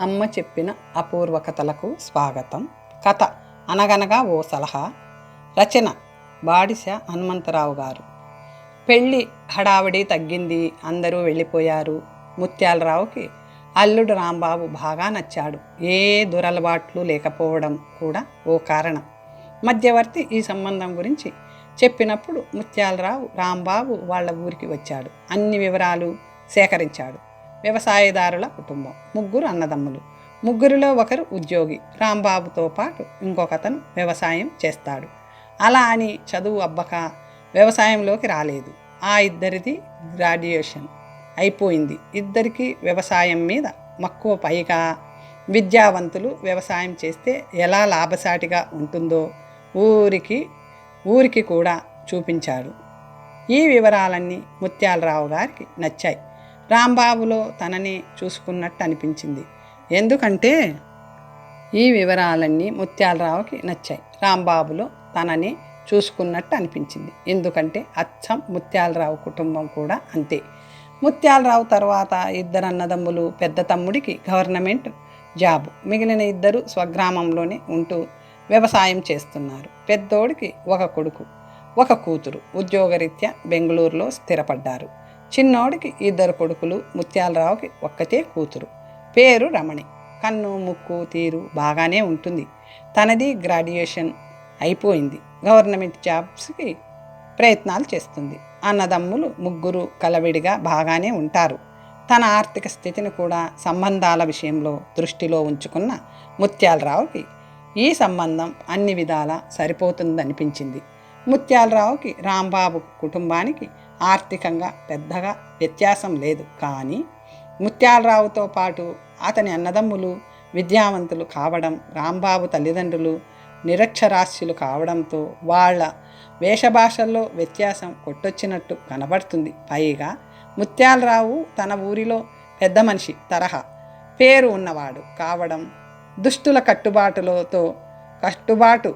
అమ్మ చెప్పిన అపూర్వ కథలకు స్వాగతం. కథ అనగనగా ఓ సలహా. రచన బాడిస హనుమంతరావు గారు. పెళ్ళి హడావిడి తగ్గింది అందరూ వెళ్ళిపోయారు. ముత్యాలరావుకి అల్లుడు రాంబాబు బాగా నచ్చాడు. ఏ దురలవాట్లు లేకపోవడం కూడా ఓ కారణం. మధ్యవర్తి ఈ సంబంధం గురించి చెప్పినప్పుడు ముత్యాలరావు రాంబాబు వాళ్ళ ఊరికి వచ్చాడు. అన్ని వివరాలు సేకరించాడు. వ్యవసాయదారుల కుటుంబం ముగ్గురు అన్నదమ్ములు. ముగ్గురిలో ఒకరు ఉద్యోగి. రాంబాబుతో పాటు ఇంకొకతను వ్యవసాయం చేస్తాడు. అలా అని చదువు అబ్బక వ్యవసాయంలోకి రాలేదు. ఆ ఇద్దరిది గ్రాడ్యుయేషన్ అయిపోయింది. ఇద్దరికి వ్యవసాయం మీద మక్కువ పైగా విద్యావంతులు వ్యవసాయం చేస్తే ఎలా లాభసాటిగా ఉంటుందో ఊరికి ఊరికి కూడా చూపించాడు ఈ వివరాలన్నీ ముత్యాలరావు గారికి నచ్చాయి. రాంబాబులో తనని చూసుకున్నట్టు అనిపించింది. ఎందుకంటే ఈ వివరాలన్నీ ముత్యాలరావుకి నచ్చాయి. రాంబాబులో తనని చూసుకున్నట్టు అనిపించింది. ఎందుకంటే అచ్చం ముత్యాలరావు కుటుంబం కూడా అంతే. ముత్యాలరావు తర్వాత ఇద్దరు అన్నదమ్ములు పెద్ద తమ్ముడికి గవర్నమెంట్ జాబ్. మిగిలిన ఇద్దరు స్వగ్రామంలోనే ఉంటూ వ్యవసాయం చేస్తున్నారు. పెద్దోడికి ఒక కొడుకు ఒక కూతురు. ఉద్యోగరీత్యా బెంగళూరులో స్థిరపడ్డారు. చిన్నోడికి ఇద్దరు కొడుకులు ముత్యాలరావుకి ఒక్కతే కూతురు. పేరు రమణి. కన్ను ముక్కు తీరు బాగానే ఉంటుంది. తనది గ్రాడ్యుయేషన్ అయిపోయింది. గవర్నమెంట్ జాబ్స్కి ప్రయత్నాలు చేస్తుంది. అన్నదమ్ములు ముగ్గురు కలవిడిగా బాగానే ఉంటారు. తన ఆర్థిక స్థితిని కూడా సంబంధాల విషయంలో దృష్టిలో ఉంచుకున్న ముత్యాలరావుకి ఈ సంబంధం అన్ని విధాలా సరిపోతుందనిపించింది. ముత్యాలరావుకి రాంబాబు కుటుంబానికి ఆర్థికంగా పెద్దగా వ్యత్యాసం లేదు. కానీ ముత్యాలరావుతో పాటు అతని అన్నదమ్ములు విద్యావంతులు కావడం రాంబాబు తల్లిదండ్రులు నిరక్షరాస్యులు కావడంతో వాళ్ళ వేషభాషల్లో వ్యత్యాసం కొట్టొచ్చినట్టు కనబడుతుంది. పైగా ముత్యాలరావు తన ఊరిలో పెద్ద మనిషి తరహా. పేరు ఉన్నవాడు కావడం దుష్టుల కట్టుబాటులతో కట్టుబాటు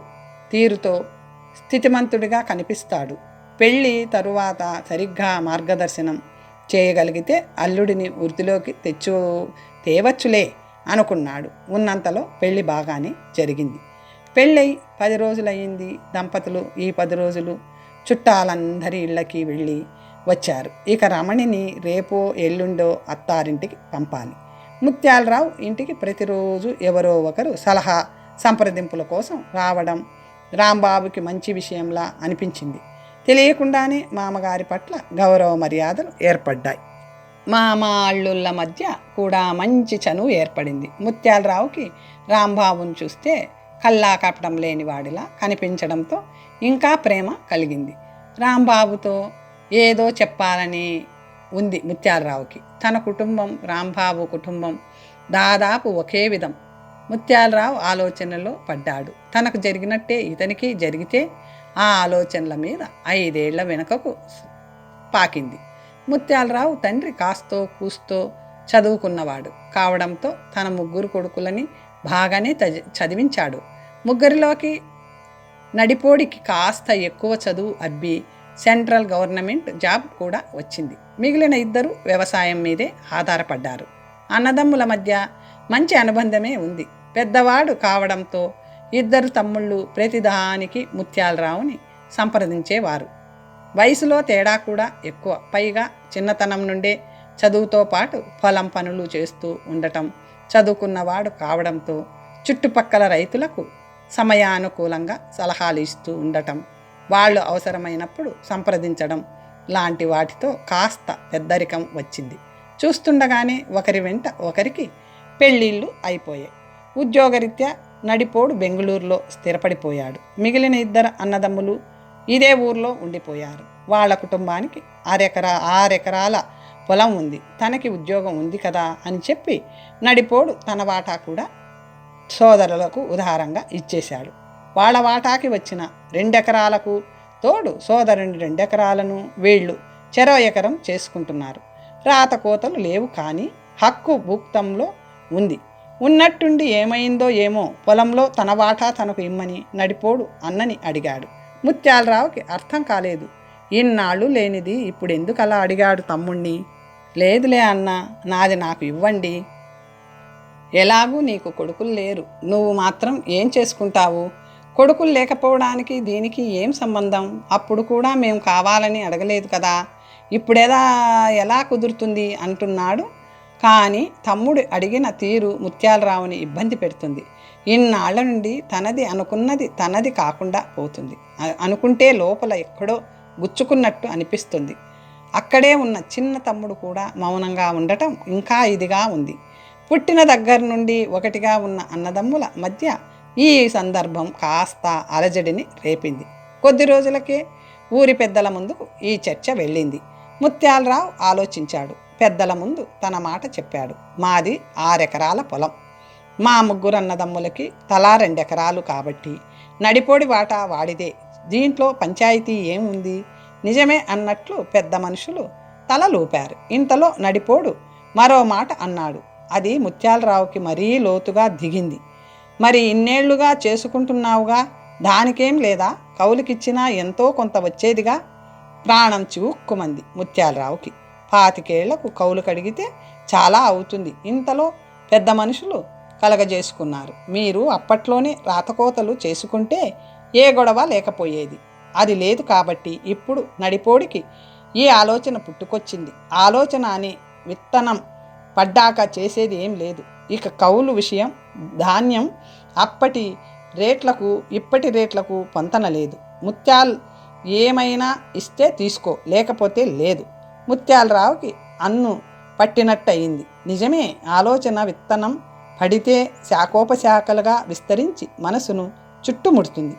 తీరుతో స్థితిమంతుడిగా కనిపిస్తాడు. పెళ్ళి తరువాత సరిగ్గా మార్గదర్శనం చేయగలిగితే అల్లుడిని వృద్ధిలోకి తెచ్చు తేవచ్చులే అనుకున్నాడు. ఉన్నంతలో పెళ్ళి బాగానే జరిగింది. పెళ్ళై పది రోజులయ్యింది. దంపతులు ఈ పది రోజులు చుట్టాలందరి ఇళ్ళకి వెళ్ళి వచ్చారు. ఇక రమణిని రేపో ఎల్లుండో అత్తారింటికి పంపాలి. ముత్యాలరావు ఇంటికి ప్రతిరోజు ఎవరో ఒకరు సలహా సంప్రదింపుల కోసం రావడం రాంబాబుకి మంచి విషయంలా అనిపించింది. తెలియకుండానే మామగారి పట్ల గౌరవ మర్యాదలు ఏర్పడ్డాయి. మామ అల్లుళ్ళ మధ్య కూడా మంచి చనువు ఏర్పడింది. ముత్యాలరావుకి రాంబాబుని చూస్తే కల్లా కపటం లేని వాడిలా కనిపించడంతో ఇంకా ప్రేమ కలిగింది. రాంబాబుతో ఏదో చెప్పాలని ఉంది ముత్యాలరావుకి. తన కుటుంబం రాంబాబు కుటుంబం దాదాపు ఒకే విధం. ముత్యాలరావు ఆలోచనలో పడ్డాడు. తనకు జరిగినట్టే ఇతనికి జరిగితే ఆ ఆలోచనల మీద ఐదేళ్ళ వెనుకకు పాకింది. ముత్యాలరావు తండ్రి కాస్తో కూస్తో చదువుకున్నవాడు. కావడంతో తన ముగ్గురు కొడుకులని బాగానే తజ- చదివించాడు. ముగ్గురిలోకి నడిపోడికి కాస్త ఎక్కువ చదువు అబ్బి సెంట్రల్ గవర్నమెంట్ జాబ్ కూడా వచ్చింది. మిగిలిన ఇద్దరు వ్యవసాయం మీదే ఆధారపడ్డారు. అన్నదమ్ముల మధ్య మంచి అనుబంధమే ఉంది. పెద్దవాడు కావడంతో ఇద్దరు తమ్ముళ్ళు ప్రతిదానికి ముత్యాలరావుని సంప్రదించేవారు. వయసులో తేడా కూడా ఎక్కువ. పైగా చిన్నతనం నుండే చదువుతో పాటు పొలం పనులు చేస్తూ ఉండటం చదువుకున్నవాడు కావడంతో చుట్టుపక్కల రైతులకు సమయానుకూలంగా సలహాలు ఇస్తూ ఉండటం వాళ్ళు అవసరమైనప్పుడు సంప్రదించడం లాంటి వాటితో కాస్త పెద్దరికం వచ్చింది. చూస్తుండగానే ఒకరి వెంట ఒకరికి పెళ్ళిళ్ళు అయిపోయాయి. ఉద్యోగరీత్యా నడిపోడు బెంగళూరులో స్థిరపడిపోయాడు. మిగిలిన ఇద్దరు అన్నదమ్ములు ఇదే ఊర్లో ఉండిపోయారు. వాళ్ళ కుటుంబానికి ఆరెకరా ఆరెకరాల పొలం ఉంది. తనకి ఉద్యోగం ఉంది కదా అని చెప్పి నడిపోడు తన వాటా కూడా సోదరులకు ఉదారంగా ఇచ్చేశాడు. వాళ్ళ వాటాకి వచ్చిన రెండెకరాలకు తోడు సోదరుని రెండెకరాలను వీళ్ళు చెరో ఎకరం చేసుకుంటున్నారు. రాత కోతలు లేవు కానీ హక్కు భూక్తంలో ఉంది. ఉన్నట్టుండి ఏమైందో ఏమో పొలంలో తన వాటా తనకు ఇమ్మని నడిపోడు అన్నని అడిగాడు. ముత్యాలరావుకి అర్థం కాలేదు. ఇన్నాళ్ళు లేనిది ఇప్పుడు ఎందుకు అలా అడిగాడు తమ్ముణ్ణి? లేదులే అన్న నాది నాకు ఇవ్వండి. ఎలాగూ నీకు కొడుకులు లేరు. నువ్వు మాత్రం ఏం చేసుకుంటావు? కొడుకులు లేకపోవడానికి దీనికి ఏం సంబంధం? అప్పుడు కూడా మేము కావాలని అడగలేదు కదా. ఇప్పుడేదా ఎలా కుదురుతుంది? అంటున్నాడు కానీ తమ్ముడు అడిగిన తీరు ముత్యాలరావుని ఇబ్బంది పెడుతుంది. ఇన్నాళ్ళ నుండి తనది అనుకున్నది తనది కాకుండా పోతుంది. అనుకుంటే లోపల ఎక్కడో గుచ్చుకున్నట్టు అనిపిస్తుంది. అక్కడే ఉన్న చిన్న తమ్ముడు కూడా మౌనంగా ఉండటం ఇంకా ఇదిగా ఉంది. పుట్టిన దగ్గర నుండి ఒకటిగా ఉన్న అన్నదమ్ముల మధ్య ఈ సందర్భం కాస్త అలజడిని రేపింది. కొద్ది రోజులకే ఊరి పెద్దల ముందుకు ఈ చర్చ వెళ్ళింది. ముత్యాలరావు ఆలోచించాడు. పెద్దల ముందు తన మాట చెప్పాడు. మాది ఆరెకరాల పొలం. మా ముగ్గురు అన్నదమ్ములకి తలా రెండెకరాలు కాబట్టి నడిపోడి వాటా వాడిదే. దీంట్లో పంచాయతీ ఏముంది? నిజమే అన్నట్లు పెద్ద మనుషులు తలలూపారు ఇంతలో నడిపోడు మరో మాట అన్నాడు. అది ముత్యాలరావుకి మరీ లోతుగా దిగింది. మరి ఇన్నేళ్ళుగా చేసుకుంటున్నావుగా? దానికేం లేదా? కౌలుకిచ్చినా ఎంతో కొంత వచ్చేదిగా? ప్రాణం చివుక్కుమంది ముత్యాలరావుకి. పాతికేళ్ళకు కౌలు కడిగితే చాలా అవుతుంది. ఇంతలో పెద్ద మనుషులు కలగజేసుకున్నారు. మీరు అప్పట్లోనే రాతకోతలు చేసుకుంటే ఏ గొడవ లేకపోయేది. అది లేదు కాబట్టి ఇప్పుడు నడిపోడికి ఈ ఆలోచన పుట్టుకొచ్చింది. ఆలోచన అనే విత్తనం పడ్డాక చేసేది ఏం లేదు. ఇక కౌలు విషయం ధాన్యం అప్పటి రేట్లకు ఇప్పటి రేట్లకు పొంతన లేదు. ముత్యాలు ఏమైనా ఇస్తే తీసుకో లేకపోతే లేదు. ముత్యాలరావుకి అన్ను పట్టినట్టయింది. నిజమే ఆలోచన విత్తనం పడితే శాఖోపశాఖలుగా విస్తరించి మనసును చుట్టుముడుతుంది.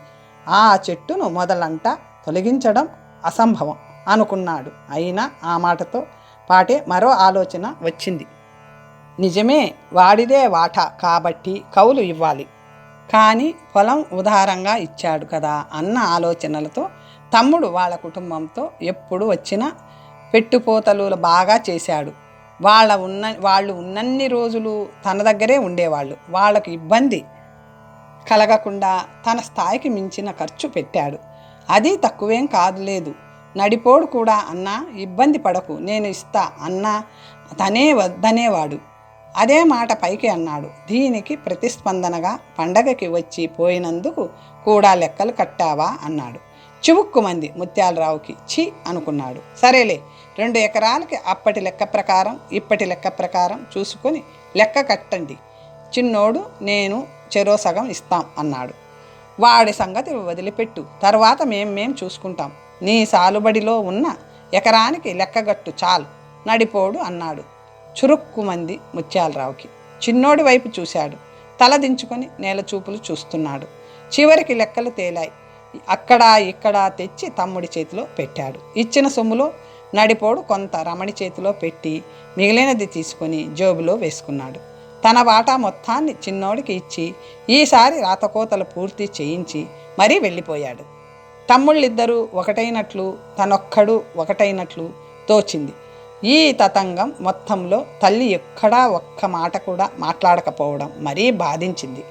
ఆ చెట్టును మొదలంట తొలగించడం అసంభవం అనుకున్నాడు. అయినా ఆ మాటతో పాటే మరో ఆలోచన వచ్చింది. నిజమే వాడిదే వాటా కాబట్టి కౌలు ఇవ్వాలి. కానీ పొలం ఉదారంగా ఇచ్చాడు కదా అన్న ఆలోచనలతో తమ్ముడు వాళ్ళ కుటుంబంతో ఎప్పుడు వచ్చినా పెట్టుపోతలు బాగా చేశాడు. వాళ్ళ ఉన్న వాళ్ళు ఉన్నన్ని రోజులు తన దగ్గరే ఉండేవాళ్ళు. వాళ్ళకు ఇబ్బంది కలగకుండా తన స్థాయికి మించిన ఖర్చు పెట్టాడు. అది తక్కువేం కాదులేదు నడిపోడు కూడా అన్నా ఇబ్బంది పడకు నేను ఇస్తా అన్నా తనే వద్దనేవాడు. అదే మాట పైకి అన్నాడు. దీనికి ప్రతిస్పందనగా పండగకి వచ్చి పోయినందుకు కూడా లెక్కలు కట్టావా అన్నాడు. చివుక్కుమంది ముత్యాలరావుకి ఛీ అనుకున్నాడు. సరేలే రెండు ఎకరాలకి అప్పటి లెక్క ప్రకారం ఇప్పటి లెక్క ప్రకారం చూసుకొని లెక్క కట్టండి. చిన్నోడు నేను చెరో సగం ఇస్తాం అన్నాడు. వాడి సంగతి వదిలిపెట్టు. తర్వాత మేం మేం చూసుకుంటాం. నీ సాలుబడిలో ఉన్న ఎకరానికి లెక్కగట్టు చాలు. నడిపోడు అన్నాడు. చురుక్కుమంది ముత్యాలరావుకి. చిన్నోడి వైపు చూశాడు. తల దించుకొని నేల చూపులు చూస్తున్నాడు. చివరికి లెక్కలు తేలాయి. అక్కడ ఇక్కడ తెచ్చి తమ్ముడి చేతిలో పెట్టాడు. ఇచ్చిన సొమ్ములో నడిపోడు కొంత రమణి చేతిలో పెట్టి మిగిలినది తీసుకొని జోబులో వేసుకున్నాడు. తన వాటా మొత్తాన్ని చిన్నోడికి ఇచ్చి ఈసారి రాతకోతలు పూర్తి చేయించి మరీ వెళ్ళిపోయాడు. తమ్ముళ్ళిద్దరూ ఒకటైనట్లు తనొక్కడు ఒకటైనట్లు తోచింది. ఈ తతంగం మొత్తంలో తల్లి ఎక్కడా ఒక్క మాట కూడా మాట్లాడకపోవడం మరీ బాధించింది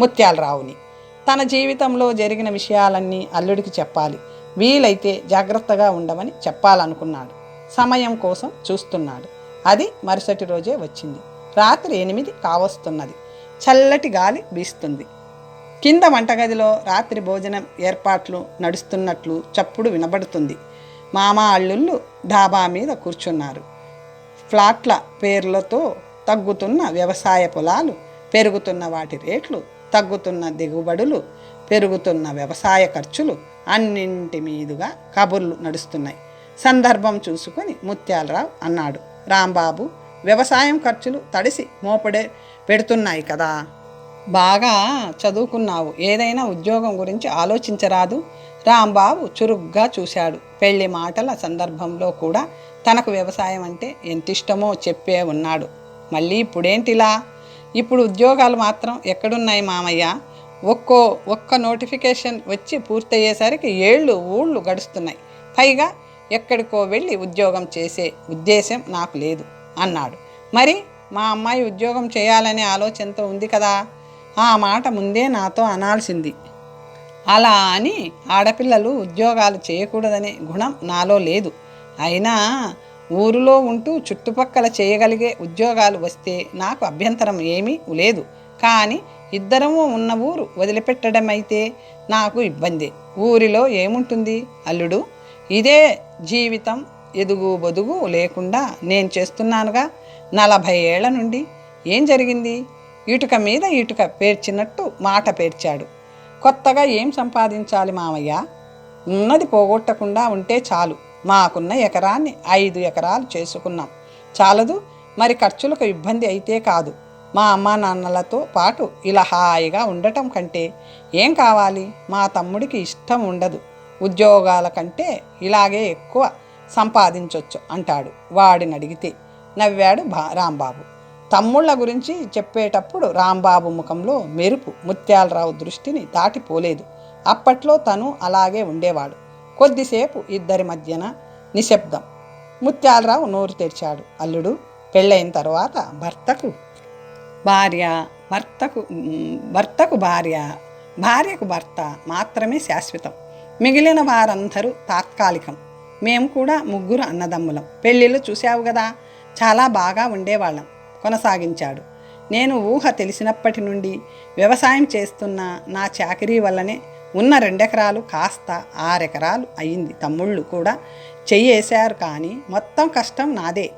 ముత్యాలరావుని. తన జీవితంలో జరిగిన విషయాలన్నీ అల్లుడికి చెప్పాలి. వీలైతే జాగ్రత్తగా ఉండమని చెప్పాలనుకున్నాడు. సమయం కోసం చూస్తున్నాడు. అది మరుసటి రోజే వచ్చింది. రాత్రి ఎనిమిది కావస్తున్నది. చల్లటి గాలి వీస్తుంది. కింద వంటగదిలో రాత్రి భోజనం ఏర్పాట్లు నడుస్తున్నట్లు చప్పుడు వినబడుతుంది. మామ అల్లుళ్ళు డాబా మీద కూర్చున్నారు. ఫ్లాట్ల పేర్లతో తగ్గుతున్న వ్యవసాయ పొలాలు పెరుగుతున్న వాటి రేట్లు తగ్గుతున్న దిగుబడులు పెరుగుతున్న వ్యవసాయ ఖర్చులు అన్నింటి మీదుగా కబుర్లు నడుస్తున్నాయి. సందర్భం చూసుకొని ముత్యాలరావు అన్నాడు. రాంబాబు వ్యవసాయం ఖర్చులు తడిసి మోపడే పెడుతున్నాయి కదా. బాగా చదువుకున్నావు. ఏదైనా ఉద్యోగం గురించి ఆలోచించరాదు. రాంబాబు చురుగ్గా చూశాడు. పెళ్ళి మాటల సందర్భంలో కూడా తనకు వ్యవసాయం అంటే ఎంత ఇష్టమో చెప్పే ఉన్నాడు. మళ్ళీ ఇప్పుడేంటిలా? ఇప్పుడు ఉద్యోగాలు మాత్రం ఎక్కడున్నాయి మామయ్య? ఒక్కో ఒక్క నోటిఫికేషన్ వచ్చి పూర్తయ్యేసరికి ఏళ్ళు ఊళ్ళు గడుస్తున్నాయి. పైగా ఎక్కడికో వెళ్ళి ఉద్యోగం చేసే ఉద్దేశం నాకు లేదు అన్నాడు. మరి మా అమ్మాయి ఉద్యోగం చేయాలనే ఆలోచనతో ఉంది కదా ఆ మాట ముందే నాతో అనాల్సింది. అలా అని ఆడపిల్లలు ఉద్యోగాలు చేయకూడదనే గుణం నాలో లేదు. అయినా ఊరిలో ఉంటూ చుట్టుపక్కల చేయగలిగే ఉద్యోగాలు వస్తే నాకు అభ్యంతరం ఏమీ లేదు. కానీ ఇద్దరము ఉన్న ఊరు వదిలిపెట్టడం అయితే నాకు ఇబ్బంది. ఊరిలో ఏముంటుంది? అల్లుడు ఇదే జీవితం ఎదుగు బొదుగు లేకుండా నేను చేస్తున్నానుగా. నలభై ఏళ్ళ నుండి ఏం జరిగింది? ఇటుక మీద ఇటుక పేర్చినట్టు మాట పేర్చాడు. కొత్తగా ఏం సంపాదించాలి మామయ్య? ఉన్నది పోగొట్టకుండా ఉంటే చాలు. మాకున్న ఎకరాన్ని ఐదు ఎకరాలు చేసుకున్నాం. చాలదు మరి ఖర్చులకు ఇబ్బంది అయితే కాదు. మా అమ్మా నాన్నలతో పాటు ఇలా హాయిగా ఉండటం కంటే ఏం కావాలి? మా తమ్ముడికి ఇష్టం ఉండదు. ఉద్యోగాల కంటే ఇలాగే ఎక్కువ సంపాదించవచ్చు అంటాడు వాడిని అడిగితే. నవ్వాడు బా రాంబాబు. తమ్ముళ్ళ గురించి చెప్పేటప్పుడు రాంబాబు ముఖంలో మెరుపు ముత్యాలరావు దృష్టిని దాటిపోలేదు. అప్పట్లో తను అలాగే ఉండేవాడు. కొద్దిసేపు ఇద్దరి మధ్యన నిశ్శబ్దం. ముత్యాలరావు నోరు తెరిచాడు. అల్లుడు పెళ్ళైన తర్వాత భర్తకు భార్య భర్తకు భర్తకు భార్య భార్యకు భర్త మాత్రమే శాశ్వతం. మిగిలిన వారందరూ తాత్కాలికం. మేము కూడా ముగ్గురు అన్నదమ్ములం. పెళ్ళిళ్ళు చూశావు కదా చాలా బాగా ఉండేవాళ్ళం. కొనసాగించాడు. నేను ఊహ తెలిసినప్పటి నుండి వ్యవసాయం చేస్తున్న నా చాకరీ వల్లనే ఉన్న రెండెకరాలు కాస్త ఆరెకరాలు అయింది. తమ్ముళ్ళు కూడా చెయ్యేశారు కానీ మొత్తం కష్టం నాదే.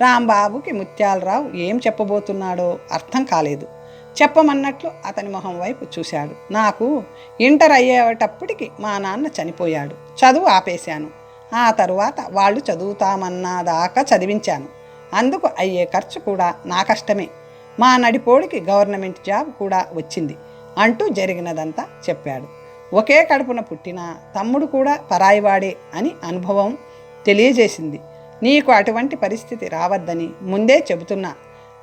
రాంబాబుకి ముత్యాలరావు ఏం చెప్పబోతున్నాడో అర్థం కాలేదు. చెప్పమన్నట్లు అతని మొహం వైపు చూశాడు. నాకు ఇంటర్ అయ్యేటప్పటికి మా నాన్న చనిపోయాడు. చదువు ఆపేశాను. ఆ తరువాత వాళ్ళు చదువుతామన్నాదాకా చదివించాను. అందుకు అయ్యే ఖర్చు కూడా నా కష్టమే. మా నడిపోడికి గవర్నమెంట్ జాబ్ కూడా వచ్చింది అంటూ జరిగినదంతా చెప్పాడు. ఒకే కడుపున పుట్టిన తమ్ముడు కూడా పరాయివాడే అని అనుభవం తెలియజేసింది. నీకు అటువంటి పరిస్థితి రావద్దని ముందే చెబుతున్నా.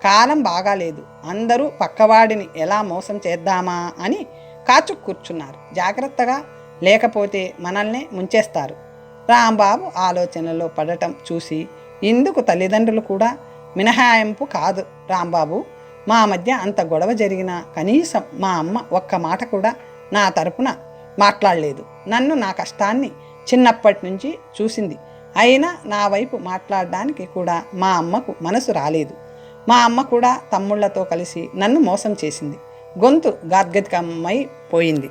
కాలం బాగాలేదు. అందరూ పక్కవాడిని ఎలా మోసం చేద్దామా అని కాచు కూర్చున్నారు. జాగ్రత్తగా లేకపోతే మనల్నే ముంచేస్తారు. రాంబాబు ఆలోచనలో పడటం చూసి ఇందుకు తల్లిదండ్రులు కూడా మినహాయింపు కాదు. రాంబాబు మా మధ్య అంత గొడవ జరిగినా కనీసం మా అమ్మ ఒక్క మాట కూడా నా తరపున మాట్లాడలేదు. నన్ను నా కష్టాన్ని చిన్నప్పటి నుంచి చూసింది. అయినా నా వైపు మాట్లాడడానికి కూడా మా అమ్మకు మనసు రాలేదు. మా అమ్మ కూడా తమ్ముళ్ళతో కలిసి నన్ను మోసం చేసింది. గొంతు గాద్గదికమై పోయింది.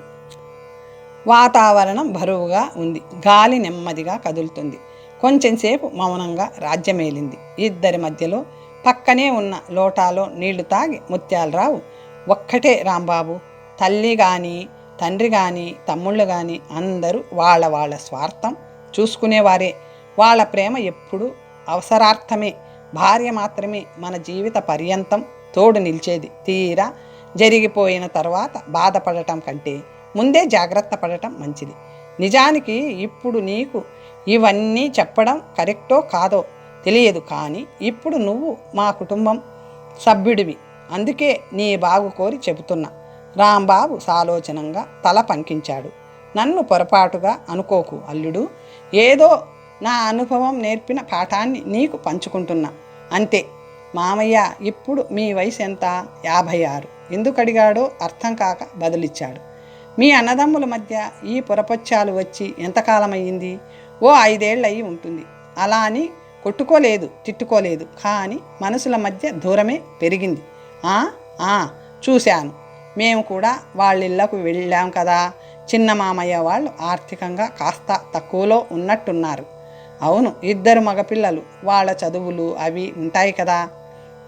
వాతావరణం బరువుగా ఉంది. గాలి నెమ్మదిగా కదులుతుంది. కొంచెంసేపు మౌనంగా రాజ్యమేలింది. ఇద్దరి మధ్యలో పక్కనే ఉన్న లోటాలో నీళ్ళు తాగి ముత్యాలరావు ఒక్కటే రాంబాబు. తల్లి కానీ తండ్రి కానీ తమ్ముళ్ళు కానీ అందరూ వాళ్ళ వాళ్ళ స్వార్థం చూసుకునేవారే. వాళ్ళ ప్రేమ ఎప్పుడూ అవసరార్థమే భార్య మాత్రమే మన జీవిత పర్యంతం తోడు నిలిచేది. తీరా జరిగిపోయిన తర్వాత బాధపడటం కంటే ముందే జాగ్రత్త పడటం మంచిది. నిజానికి ఇప్పుడు నీకు ఇవన్నీ చెప్పడం కరెక్టో కాదో తెలియదు కానీ ఇప్పుడు నువ్వు మా కుటుంబం సభ్యుడివి. అందుకే నీ బాగు కోరి చెబుతున్నా. రాంబాబు సాలోచనంగా తల పంకించాడు. నన్ను పొరపాటుగా అనుకోకు అల్లుడు. ఏదో నా అనుభవం నేర్పిన పాఠాన్ని నీకు పంచుకుంటున్నా. అంతే. మామయ్య ఇప్పుడు మీ వయసు ఎంత? యాభై ఆరు. ఎందుకు అడిగాడో అర్థం కాక బదులిచ్చాడు. మీ అన్నదమ్ముల మధ్య ఈ పురపచ్చాలు వచ్చి ఎంతకాలమయ్యింది ఓ ఐదేళ్ళు అయి ఉంటుంది. అలా అని కొట్టుకోలేదు తిట్టుకోలేదు. కానీ మనసుల మధ్య దూరమే పెరిగింది. ఆ? ఆ. చూశాను. మేము కూడా వాళ్ళిళ్ళకు వెళ్ళాం కదా. చిన్న మామయ్య వాళ్ళు ఆర్థికంగా కాస్త తక్కువలో ఉన్నట్టున్నారు. అవును ఇద్దరు మగపిల్లలు. వాళ్ళ చదువులు అవి ఉంటాయి కదా.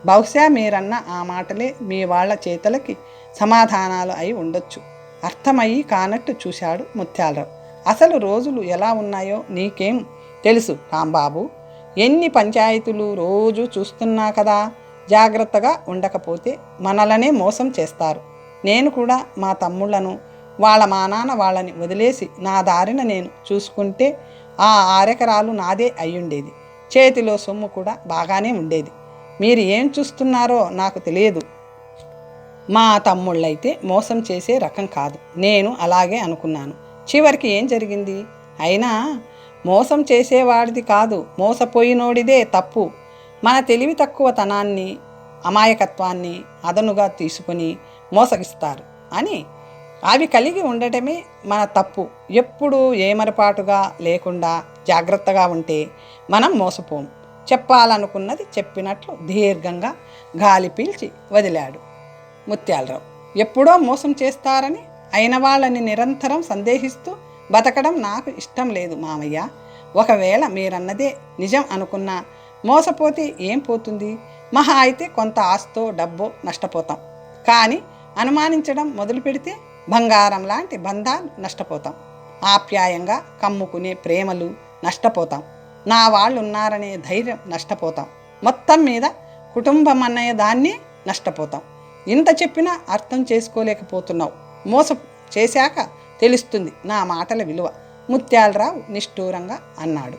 బహుశా మీరన్న ఆ మాటలే మీ వాళ్ళ చేతులకి సమాధానాలు అయి ఉండొచ్చు. అర్థమయ్యి కానట్టు చూశాడు ముత్యాలరావు. అసలు రోజులు ఎలా ఉన్నాయో నీకేం తెలుసు రాంబాబు? ఎన్ని పంచాయతీలు రోజు చూస్తున్నా కదా. జాగ్రత్తగా ఉండకపోతే మనలనే మోసం చేస్తారు. నేను కూడా మా తమ్ముళ్ళను వాళ్ళ మా నాన్న వాళ్ళని వదిలేసి నా దారిన నేను చూసుకుంటే ఆ ఆరెకరాలు నాదే అయ్యుండేది. చేతిలో సొమ్ము కూడా బాగానే ఉండేది. మీరు ఏం చూస్తున్నారో నాకు తెలియదు. మా తమ్ముళ్ళైతే మోసం చేసే రకం కాదు. నేను అలాగే అనుకున్నాను. చివరికి ఏం జరిగింది? అయినా మోసం చేసేవాడిది కాదు. మోసపోయినోడిదే తప్పు. మన తెలివి తక్కువతనాన్ని అమాయకత్వాన్ని అదనుగా తీసుకొని మోసగిస్తారు అని అవి కలిగి ఉండటమే మన తప్పు. ఎప్పుడు ఏమరపాటుగా లేకుండా జాగ్రత్తగా ఉంటే మనం మోసపోం చెప్పాలనుకున్నది చెప్పినట్లు దీర్ఘంగా గాలి పీల్చి వదిలాడు ముత్యాలరావు. ఎప్పుడో మోసం చేస్తారని అయిన వాళ్ళని నిరంతరం సందేహిస్తూ బతకడం నాకు ఇష్టం లేదు మామయ్య. ఒకవేళ మీరన్నదే నిజం అనుకున్నా మోసపోతే ఏం పోతుంది? మహా అయితే కొంత ఆస్తో డబ్బో నష్టపోతాం. కానీ అనుమానించడం మొదలు పెడితే బంగారం లాంటి బంధాలు నష్టపోతాం. ఆప్యాయంగా కమ్ముకునే ప్రేమలు నష్టపోతాం. నా వాళ్ళు ఉన్నారనే ధైర్యం నష్టపోతాం. మొత్తం మీద కుటుంబం అనే దాన్ని నష్టపోతాం. ఇంత చెప్పినా అర్థం చేసుకోలేకపోతున్నావు. మోస చేశాక తెలుస్తుంది నా మాటల విలువ. ముత్యాలరావు నిష్ఠూరంగా అన్నాడు.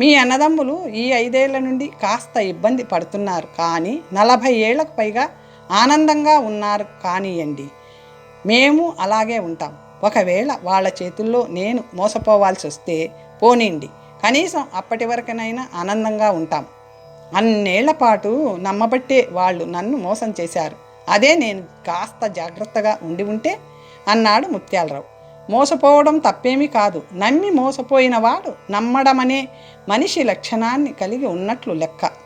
మీ అన్నదమ్ములు ఈ ఐదేళ్ళ నుండి కాస్త ఇబ్బంది పడుతున్నారు కానీ నలభై ఏళ్ళకు పైగా ఆనందంగా ఉన్నారు కానియండి. మేము అలాగే ఉంటాం. ఒకవేళ వాళ్ళ చేతుల్లో నేను మోసపోవాల్సి వస్తే పోనీండి. కనీసం అప్పటి వరకునైనా ఆనందంగా ఉంటాం. అన్నేళ్ళ పాటు నమ్మబట్టే వాళ్ళు నన్ను మోసం చేశారు. అదే నేను కాస్త జాగ్రత్తగా ఉండి ఉంటే అన్నాడు ముత్యాలరావు. మోసపోవడం తప్పేమీ కాదు. నమ్మి మోసపోయిన వాడు నమ్మడమనే మనిషి లక్షణాన్ని కలిగి ఉన్నట్లు లెక్క.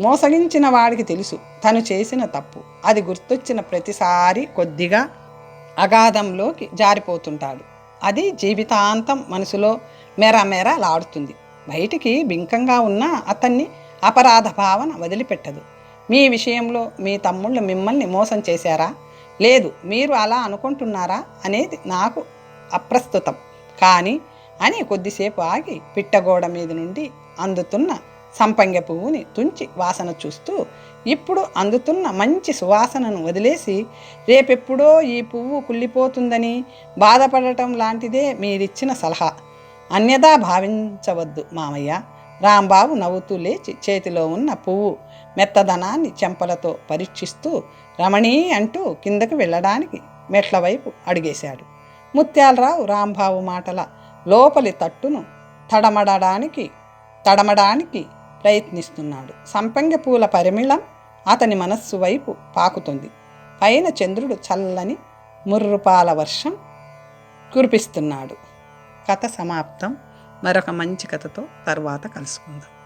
మోసగించిన వాడికి తెలుసు. తను చేసిన తప్పు. అది గుర్తొచ్చిన ప్రతిసారి కొద్దిగా అగాధంలోకి జారిపోతుంటాడు. అది జీవితాంతం మనసులో మెరమెర లాడుతుంది. బయటికి బింకంగా ఉన్న అతన్ని అపరాధ భావన వదిలిపెట్టదు. మీ విషయంలో మీ తమ్ముళ్ళు మిమ్మల్ని మోసం చేశారా? లేదు మీరు అలా అనుకుంటున్నారా అనేది నాకు అప్రస్తుతం. కానీ అని కొద్దిసేపు ఆగి పిట్టగోడ మీద నుండి అందుతున్న సంపంగ పువ్వుని తుంచి వాసన చూస్తూ ఇప్పుడు అందుతున్న మంచి సువాసనను వదిలేసి రేపెప్పుడో ఈ పువ్వు కుళ్ళిపోతుందని బాధపడటం లాంటిదే మీరిచ్చిన సలహా. అన్యదా భావించవద్దు మామయ్య. రాంబాబు నవ్వుతూ లేచి చేతిలో ఉన్న పువ్వు మెత్తదనాన్ని చెంపలతో పరీక్షిస్తూ రమణీ అంటూ కిందకు వెళ్ళడానికి మెట్ల వైపు అడిగేశాడు. ముత్యాలరావు రాంబాబు మాటల లోపలి తట్టును తడమడడానికి తడమడానికి ప్రయత్నిస్తున్నాడు. సంపంగ పూల పరిమిళం అతని మనస్సు వైపు పాకుతుంది. పైన చంద్రుడు చల్లని ముర్రుపాల వర్షం కురిపిస్తున్నాడు. కథ సమాప్తం. మరొక మంచి కథతో తర్వాత కలుసుకుందాం.